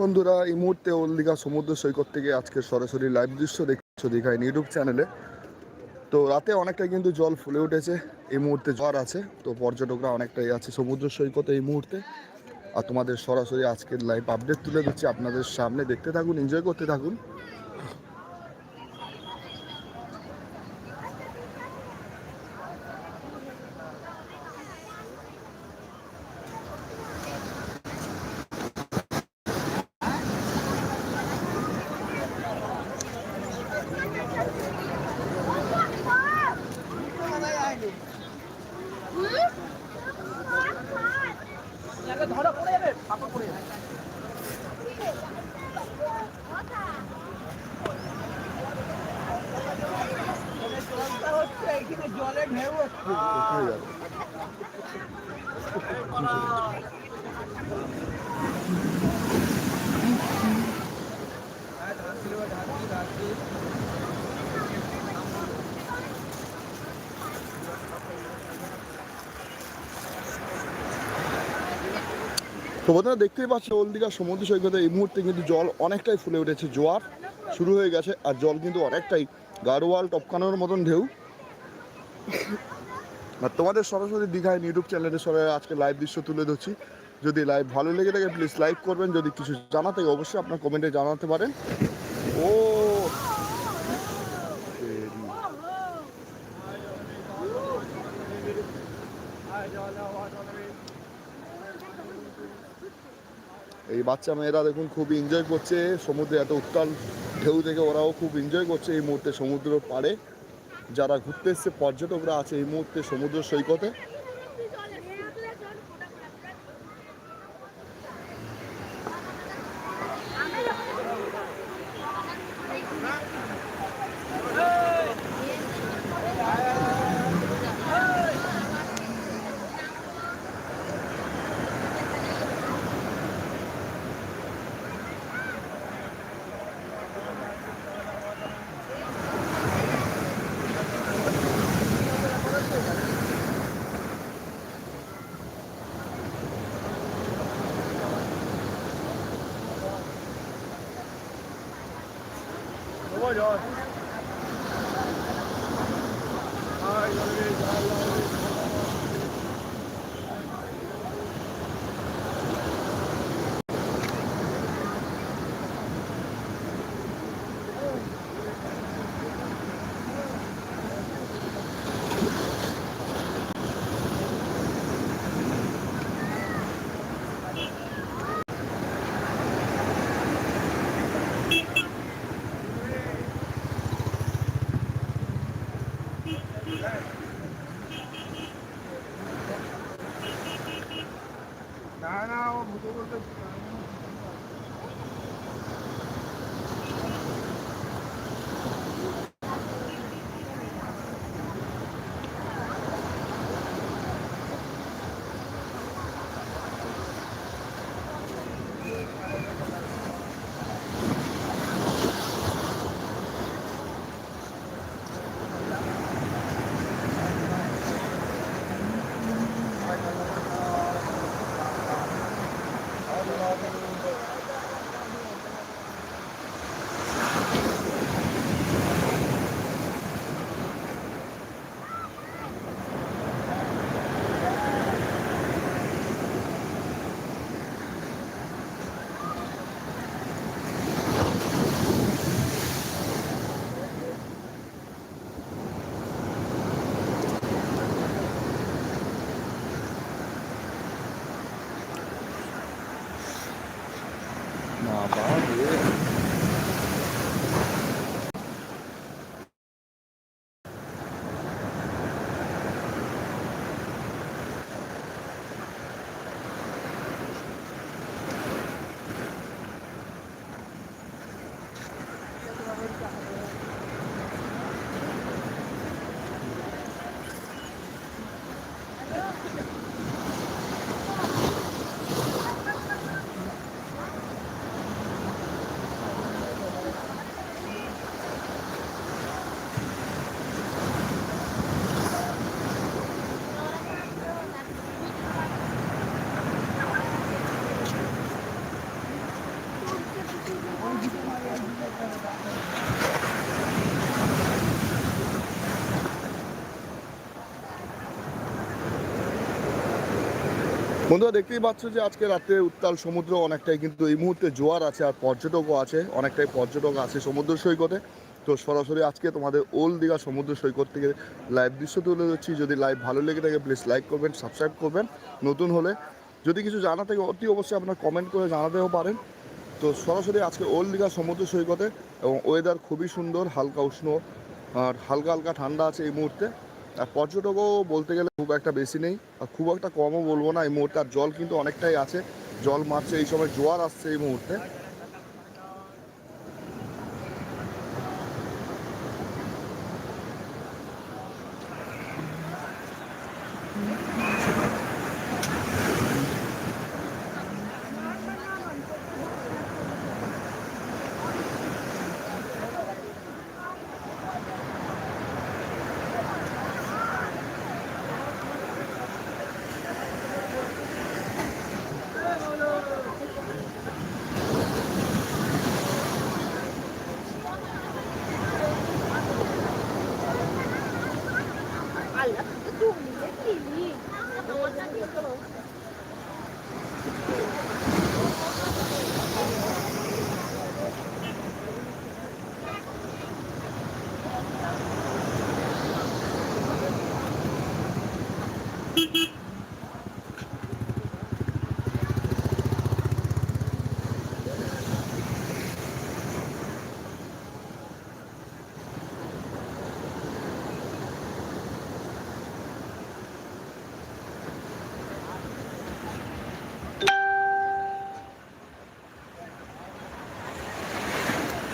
বন্ধুরা, এই মুহূর্তে ওল দীঘা সমুদ্র সৈকত থেকে আজকে সরাসরি লাইভ দৃশ্য দেখছ দীঘায় ইউটিউব চ্যানেলে তো রাতে অনেকটা কিন্তু জল ফুলে উঠেছে, এই মুহূর্তে জ্বর আছে, তো পর্যটকরা অনেকটাই আছে সমুদ্র সৈকত এই মুহূর্তে। আর তোমাদের সরাসরি আজকের লাইভ আপডেট তুলে দিচ্ছি, আপনাদের সামনে দেখতে থাকুন এনজয় করতে থাকুন। তো বন্ধুরা, দেখতেই পাচ্ছ ওল দীঘা সমুদ্র সৈকতে এই মুহূর্তে কিন্তু জল অনেকটাই ফুলে উঠেছে, জোয়ার শুরু হয়ে গেছে, আর জল কিন্তু অনেকটাই গাড়োয়াল টপকানোর মতন ঢেউ। আর তোমাদের সরাসরি দীঘায় ইউটিউব চ্যানেলে সরাসরি আজকে লাইভ দৃশ্য তুলে ধরছি। যদি লাইভ ভালো লেগে থাকে প্লিজ লাইক করবেন। যদি কিছু জানাতে অবশ্যই আপনার কমেন্টে জানাতে পারেন। ও! এই বাচ্চা মেয়েরা দেখুন খুব এনজয় করছে। সমুদ্রে এত উত্তাল ঢেউ দেখে ওরাও খুব এনজয় করছে এই মুহূর্তে সমুদ্র পাড়ে। যারা ঘুরতে এসছে পর্যটকরা আছে এই মুহূর্তে সমুদ্র সৈকতে। Lord. বন্ধুরা, দেখতেই পাচ্ছ যে আজকে রাতে উত্তাল সমুদ্র অনেকটাই কিন্তু এই মুহূর্তে জোয়ার আছে আর পর্যটকও আছে, অনেকটাই পর্যটক আছে সমুদ্র সৈকতে। তো সরাসরি আজকে তোমাদের ওল্ড দীঘা সমুদ্র সৈকত থেকে লাইভ দৃশ্য তুলে ধরছি। যদি লাইভ ভালো লেগে থাকে প্লিজ লাইক করবেন সাবস্ক্রাইব করবেন। নতুন হলে যদি কিছু জানা থাকে, অতি অবশ্যই আপনার কমেন্ট করে জানাতেও পারেন। তো সরাসরি আজকে ওল্ড দীঘা সমুদ্র সৈকতে এবং ওয়েদার খুবই সুন্দর, হালকা উষ্ণ আর হালকা হালকা ঠান্ডা আছে এই মুহূর্তে। আর পর্যটকও বলতে গেলে খুব একটা বেশি নেই। আর খুব একটা কমও বলব না, এই মুহূর্তে আর জল কিন্তু অনেকটাই আছে। জল মারছে, এই সময় জোয়ার আসছে এই মুহূর্তে। Allah tuttu. Ne bileyim iyi. Ama sen yapalım.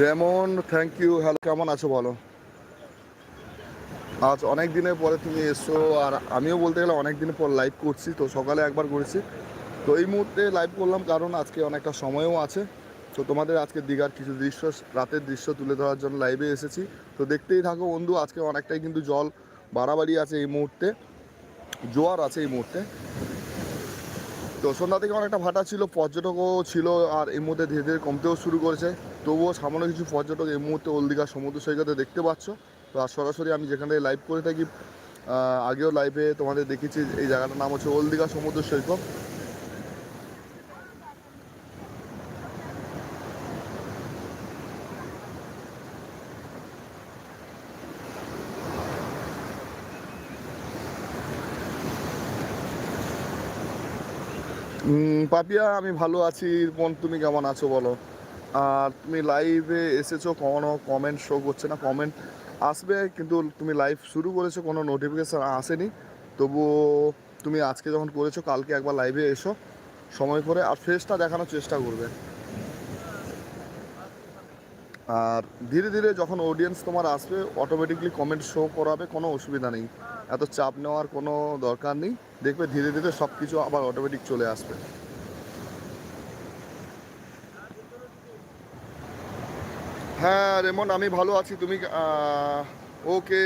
রেমন থ্যাংক ইউ হ্যালো কেমন আছো বলো? আজ অনেক দিনের পরে তুমি এসছো আর আমিও বলতে গেলে অনেক দিন পর লাইভ করছি, তো সকালে একবার করেছি তো এই মুহূর্তে লাইভ করলাম কারণ আজকে অনেকটা সময়ও আছে। তো তোমাদের আজকে দীঘার কিছু দৃশ্য, রাতের দৃশ্য তুলে ধরার জন্য লাইভে এসেছি। তো দেখতেই থাকো বন্ধু, আজকে অনেকটাই কিন্তু জল বাড়াবাড়ি আছে এই মুহূর্তে। জোয়ার আছে এই মুহূর্তে। তো সন্ধ্যা থেকে অনেকটা ভাটা ছিল, পর্যটকও ছিল, আর এই মুহূর্তে ধীরে ধীরে কমতেও শুরু করেছে। তবুও সামান্য কিছু পর্যটক এই মুহূর্তে ওল দীঘা সমুদ্র সৈকতে দেখতে পাচ্ছ। তো আর সরাসরি আমি যেখানে লাইভ করে থাকি আগেও লাইভে তোমাদের দেখেছি, এই জায়গাটার নাম হচ্ছে ওল দীঘা সমুদ্র সৈকত পাপিয়া, আমি ভালো আছি। বোন তুমি কেমন আছো বলো? তুমি লাইভে এসেছ, কোনো কমেন্ট শো করছে না কমেন্ট আসবে, কিন্তু তুমি লাইভ শুরু করেছ, কোনো নোটিফিকেশান আসেনি। তবুও তুমি আজকে যখন করেছ, কালকে একবার লাইভে এসো, সময় করে আর ফেসটা দেখানোর চেষ্টা করবে। আর ধীরে ধীরে যখন অডিয়েন্স তোমার আসবে অটোমেটিকলি কমেন্ট শো করাবে, কোনো অসুবিধা নেই। এত চাপ নেওয়ার কোনো দরকার নেই। দেখবে ধীরে ধীরে সব কিছু আবার অটোমেটিক চলে আসবে। হ্যাঁ রেমন, আমি ভালো আছি। তুমি ওকে?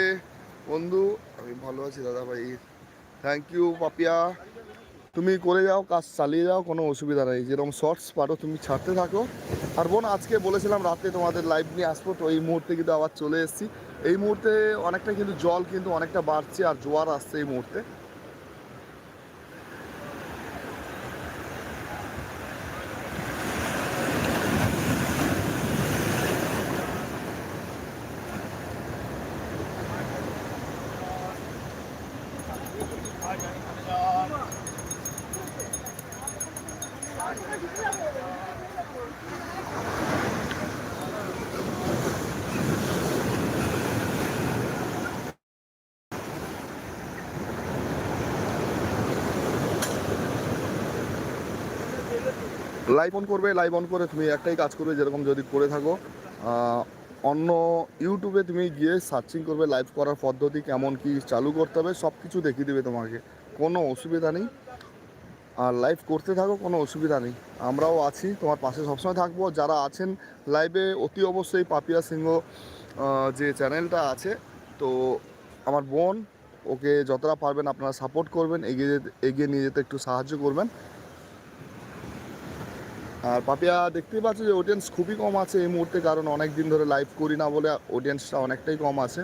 বন্ধু, আমি ভালো আছি দাদা ভাই থ্যাংক ইউ পাপিয়া। তুমি করে যাও, কাজ চালিয়ে যাও, কোনো অসুবিধা নেই। যেরকম শর্টস পারো, তুমি ছাড়তে থাকো। আর বোন, আজকে বলেছিলাম রাতে তোমাদের লাইভ নিয়ে আসব, তো এই মুহূর্তে কিন্তু আবার চলে এসেছি। এই মুহূর্তে অনেকটা কিন্তু জল কিন্তু অনেকটা বাড়ছে আর জোয়ার আসছে এই মুহূর্তে। লাইভ অন করবে লাইভ অন করে তুমি একটাই কাজ করবে যেরকম যদি করে থাকো। অন্য ইউটিউবে তুমি গিয়ে সার্চিং করবে লাইভ করার পদ্ধতি কেমন কি চালু করতে হবে সব কিছু দেখিয়ে দেবে তোমাকে। কোনো অসুবিধা নেই। আর লাইভ করতে থাকো, কোনো অসুবিধা নেই। আমরাও আছি, তোমার পাশে সবসময় থাকব। যারা আছেন লাইভে অতি অবশ্যই পাপিয়া সিংহ যে চ্যানেলটা আছে, তো আমার বোন, ওকে যতটা পারবেন আপনারা সাপোর্ট করবেন, এগিয়ে এগিয়ে নিয়ে যেতে একটু সাহায্য করবেন। আর পাপিয়া, দেখতেই পাচ্ছ যে অডিয়েন্স খুবই কম আছে এই মুহূর্তে, কারণ অনেক দিন ধরে লাইভ করি না বলে অডিয়েন্সটা অনেকটাই কম আছে।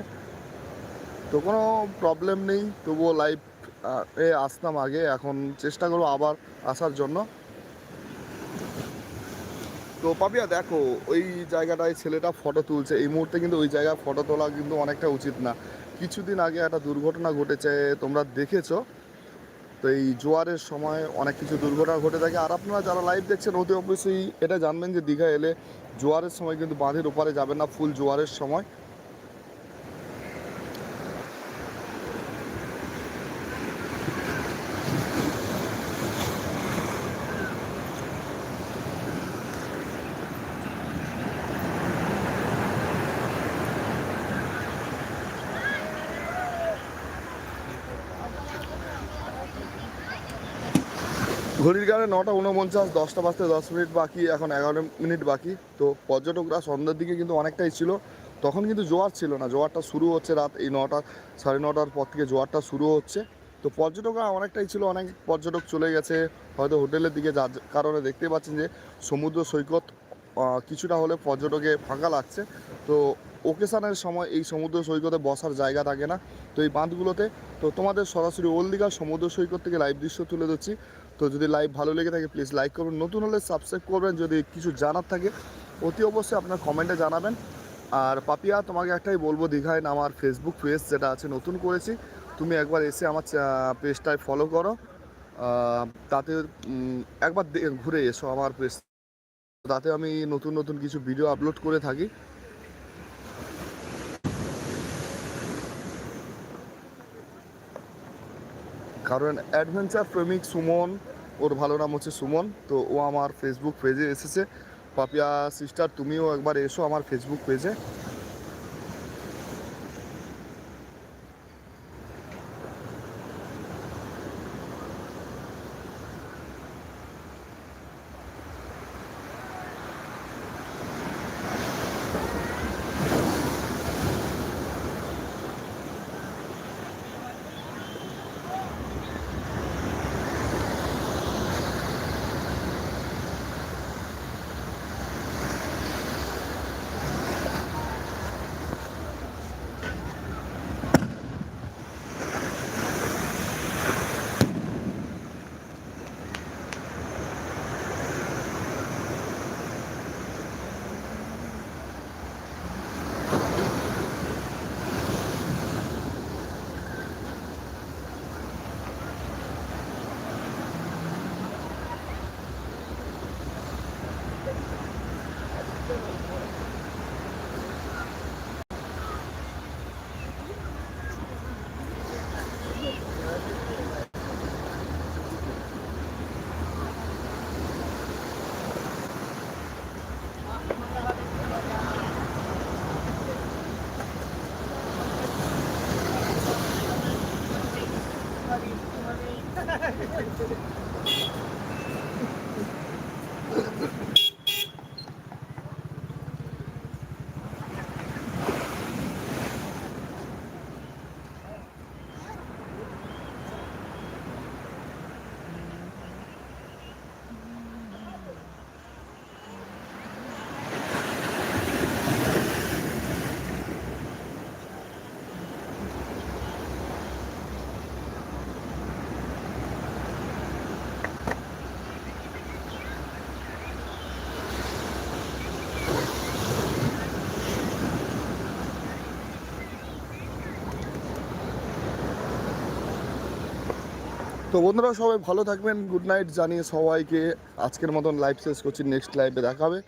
তো কোনো প্রবলেম নেই, তবুও লাইভ এ আসতাম আগে, এখন চেষ্টা করব আবার আসার জন্য। তো পাপিয়া, দেখো, ওই জায়গাটায় ছেলেটা ফটো তুলছে, এই মুহূর্তে কিন্তু ওই জায়গায় ফটো তোলা কিন্তু অনেকটা উচিত না। কিছুদিন আগে একটা দুর্ঘটনা ঘটেছে, তোমরা দেখেছ তো এই জোয়ারের সময় অনেক কিছু দুর্ঘটনা ঘটে থাকে। আর আপনারা যারা লাইভ দেখছেন, অতি অবশ্যই এটা জানবেন যে দীঘা এলে জোয়ারের সময় কিন্তু বাঁধের ওপারে যাবেন না ফুল জোয়ারের সময়। ঘড়ির কারণে নটা উনপঞ্চাশ, দশটা বাজতে দশ মিনিট বাকি, এখন এগারো মিনিট বাকি। তো পর্যটকরা সন্ধ্যার দিকে কিন্তু অনেকটাই ছিল। তখন কিন্তু জোয়ার ছিল না, জোয়ারটা শুরু হচ্ছে রাত এই নটা, সাড়ে নটার পর থেকে জোয়ারটা শুরু হচ্ছে। তো পর্যটকরা অনেকটাই ছিল, অনেক পর্যটক চলে গেছে, হয়তো হোটেলের দিকে যার কারণে দেখতে পাচ্ছেন যে সমুদ্র সৈকত কিছুটা হলে পর্যটকে ফাঁকা লাগছে। তো ওকেশানের সময় এই সমুদ্র সৈকতে বসার জায়গা থাকে না। তো এই বাঁধগুলোতে, তো তোমাদের সরাসরি ওল দীঘার সমুদ্র সৈকত থেকে লাইভ দৃশ্য তুলে দিচ্ছি তো যদি লাইভ ভালো লেগে থাকে প্লিজ লাইক করবেন। নতুন হলে সাবস্ক্রাইব করবেন, যদি কিছু জানার থাকে, অতি অবশ্যই আপনার কমেন্টে জানাবেন। আর পাপিয়া, তোমাকে একটাই বলব, দীঘায় আমার ফেসবুক পেজ যেটা আছে, নতুন করেছি। তুমি একবার এসে আমার পেজটায় ফলো করো। তাতে একবার ঘুরে এসো আমার পেজ তাতে আমি নতুন নতুন কিছু ভিডিও আপলোড করে থাকি। কারণ অ্যাডভেঞ্চার প্রেমিক সুমন, ওর ভালো নাম হচ্ছে সুমন, তো ও আমার ফেসবুক পেজে এসেছে। পাপিয়া সিস্টার তুমিও একবার এসো আমার ফেসবুক পেজে まで行くまで行っ তো বন্ধুরা সবাই ভালো থাকবেন গুড নাইট জানিয়ে সবাইকে আজকের মতন লাইভ শেষ করছি নেক্সট লাইভে দেখাবে